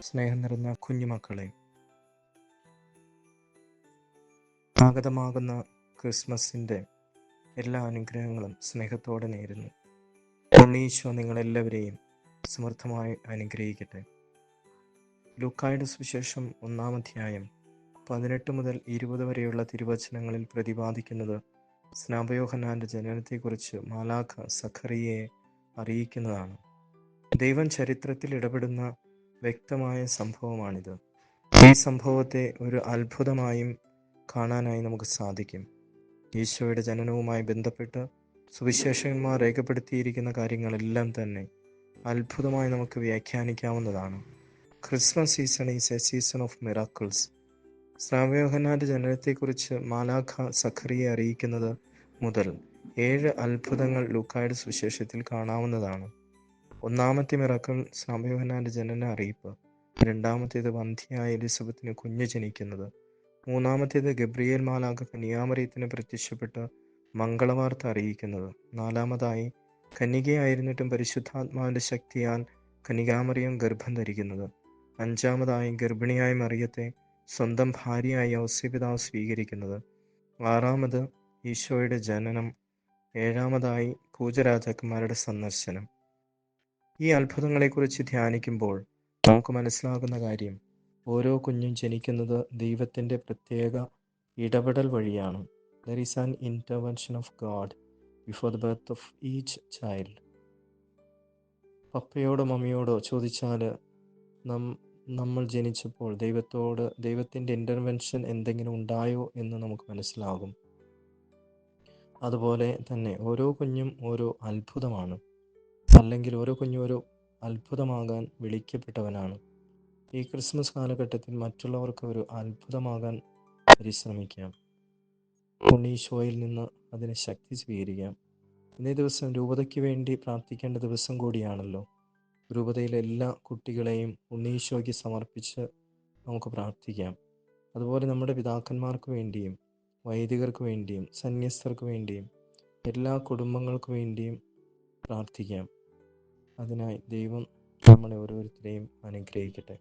സ്നേഹം നിറഞ്ഞ കുഞ്ഞുമക്കളെ ആഗതമാകുന്ന ക്രിസ്മസിന്റെ എല്ലാ അനുഗ്രഹങ്ങളും സ്നേഹത്തോടെ നേരുന്നു. ഉണ്ണീശോ നിങ്ങളെല്ലാവരെയും സമൃദ്ധമായി അനുഗ്രഹിക്കട്ടെ. ലൂക്കായുടെ സുവിശേഷം ഒന്നാം അധ്യായം പതിനെട്ട് മുതൽ ഇരുപത് വരെയുള്ള തിരുവചനങ്ങളിൽ പ്രതിപാദിക്കുന്നത് സ്നാപയോഹനാന്റെ ജനനത്തെക്കുറിച്ച് മാലാഖ സഖറിയെ അറിയിക്കുന്നതാണ്. ദൈവം ചരിത്രത്തിൽ ഇടപെടുന്ന വ്യക്തമായ സംഭവമാണിത്. ഈ സംഭവത്തെ ഒരു അത്ഭുതമായും കാണാനായി നമുക്ക് സാധിക്കും. ഈശോയുടെ ജനനവുമായി ബന്ധപ്പെട്ട് സുവിശേഷന്മാർ രേഖപ്പെടുത്തിയിരിക്കുന്ന കാര്യങ്ങളെല്ലാം തന്നെ അത്ഭുതമായി നമുക്ക് വ്യാഖ്യാനിക്കാവുന്നതാണ്. Christmas season is a season of miracles. സ്രാവയോഹനാന്റെ ജനനത്തെക്കുറിച്ച് മാലാഖ സഖറിയെ അറിയിക്കുന്നത് മുതൽ ഏഴ് അത്ഭുതങ്ങൾ ലൂക്കായുടെ സുവിശേഷത്തിൽ കാണാവുന്നതാണ്. ഒന്നാമത്തെ മിറക്കൾ സ്രാവയോഹനാന്റെ ജനന അറിയിപ്പ്. രണ്ടാമത്തേത് വന്ധ്യയായ എലിസബത്തിന് കുഞ്ഞ് ജനിക്കുന്നത്. മൂന്നാമത്തേത് ഗബ്രിയേൽ മാലാഖ കന്യാമറിയത്തിന് പ്രത്യക്ഷപ്പെട്ട് മംഗളവാർത്ത അറിയിക്കുന്നത്. നാലാമതായി കന്യകയായിരുന്നിട്ടും പരിശുദ്ധാത്മാവിന്റെ ശക്തിയാൽ കനികാമറിയം ഗർഭം ധരിക്കുന്നത്. അഞ്ചാമതായി ഗർഭിണിയായ മറിയത്തെ സ്വന്തം ഭാര്യയായി ഔസ്യപിതാവ് സ്വീകരിക്കുന്നത്. ആറാമത് ഈശോയുടെ ജനനം. ഏഴാമതായി പൂജരാജാക്കന്മാരുടെ സന്ദർശനം. ഈ അത്ഭുതങ്ങളെക്കുറിച്ച് ധ്യാനിക്കുമ്പോൾ നമുക്ക് മനസ്സിലാകുന്ന കാര്യം ഓരോ കുഞ്ഞും ജനിക്കുന്നത് ദൈവത്തിന്റെ പ്രത്യേക ഇടപെടൽ വഴിയാണ്. There is an intervention of God before the birth of each child പപ്പയോടോ മമ്മിയോടോ ചോദിച്ചാൽ നം നമ്മൾ ജനിച്ചപ്പോൾ ദൈവത്തോട് ദൈവത്തിന്റെ ഇന്റർവെൻഷൻ എന്തെങ്കിലും ഉണ്ടായോ എന്ന് നമുക്ക് മനസ്സിലാകും. അതുപോലെ തന്നെ ഓരോ കുഞ്ഞും ഓരോ അത്ഭുതമാണ്. അല്ലെങ്കിൽ ഓരോ കുഞ്ഞും ഒരു അത്ഭുതമാകാൻ വിളിക്കപ്പെട്ടവനാണ്. ഈ ക്രിസ്മസ് കാലഘട്ടത്തിൽ മറ്റുള്ളവർക്ക് ഒരു അത്ഭുതമാകാൻ പരിശ്രമിക്കാം. ഉണ്ണീശോയിൽ നിന്ന് അതിന് ശക്തി സ്വീകരിക്കാം. ഇന്നേ ദിവസം രൂപതയ്ക്ക് വേണ്ടി പ്രാർത്ഥിക്കേണ്ട ദിവസം കൂടിയാണല്ലോ. രൂപതയിലെ എല്ലാ കുട്ടികളെയും ഉണ്ണീശോയ്ക്ക് സമർപ്പിച്ച് നമുക്ക് പ്രാർത്ഥിക്കാം. അതുപോലെ നമ്മുടെ പിതാക്കന്മാർക്ക് വേണ്ടിയും വൈദികർക്ക് വേണ്ടിയും സന്യസ്തർക്ക് വേണ്ടിയും എല്ലാ കുടുംബങ്ങൾക്ക് വേണ്ടിയും പ്രാർത്ഥിക്കാം. അതിനായി ദൈവം നമ്മളെ ഓരോരുത്തരെയും അനുഗ്രഹിക്കട്ടെ.